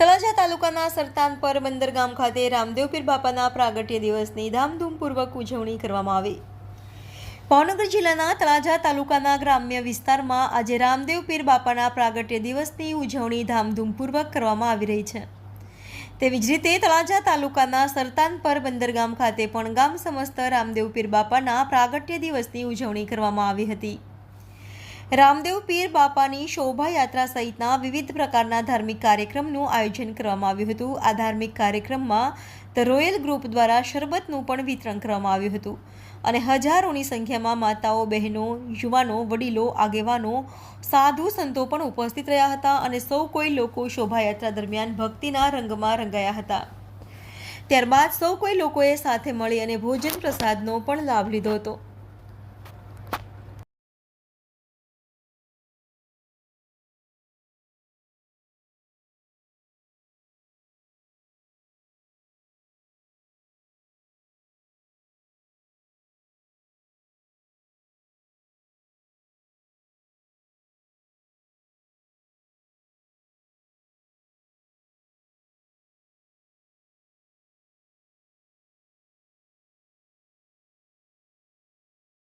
તાલુકાના સરતાનપર બંદર ગામ ખાતે રામદેવ પીર બાપાના પ્રાગટ્ય દિવસની ધામધૂમપૂર્વક ઉજવણી કરવામાં આવી. ભાવનગર જિલ્લાના તળાજા તાલુકાના ગ્રામ્ય વિસ્તારમાં આજે રામદેવ પીર બાપાના પ્રાગટ્ય દિવસની ઉજવણી ધામધૂમપૂર્વક કરવામાં આવી રહી છે. તેવી જ રીતે તળાજા તાલુકાના સરતાનપર બંદરગામ ખાતે પણ ગામ સમસ્ત રામદેવ પીર બાપાના પ્રાગટ્ય દિવસની ઉજવણી કરવામાં આવી હતી. રામદેવ પીર બાપાની શોભાયાત્રા સહિતના વિવિધ પ્રકારના ધાર્મિક કાર્યક્રમનું આયોજન કરવામાં આવ્યું હતું. આ ધાર્મિક કાર્યક્રમમાં ધ રોયલ ગ્રુપ દ્વારા શરબતનું પણ વિતરણ કરવામાં આવ્યું હતું અને હજારોની સંખ્યામાં માતાઓ, બહેનો, યુવાનો, વડીલો, આગેવાનો, સાધુ સંતો પણ ઉપસ્થિત રહ્યા હતા અને સૌ કોઈ લોકો શોભાયાત્રા દરમિયાન ભક્તિના રંગમાં રંગાયા હતા. ત્યારબાદ સૌ કોઈ લોકોએ સાથે મળી અને ભોજન પ્રસાદનો પણ લાભ લીધો હતો.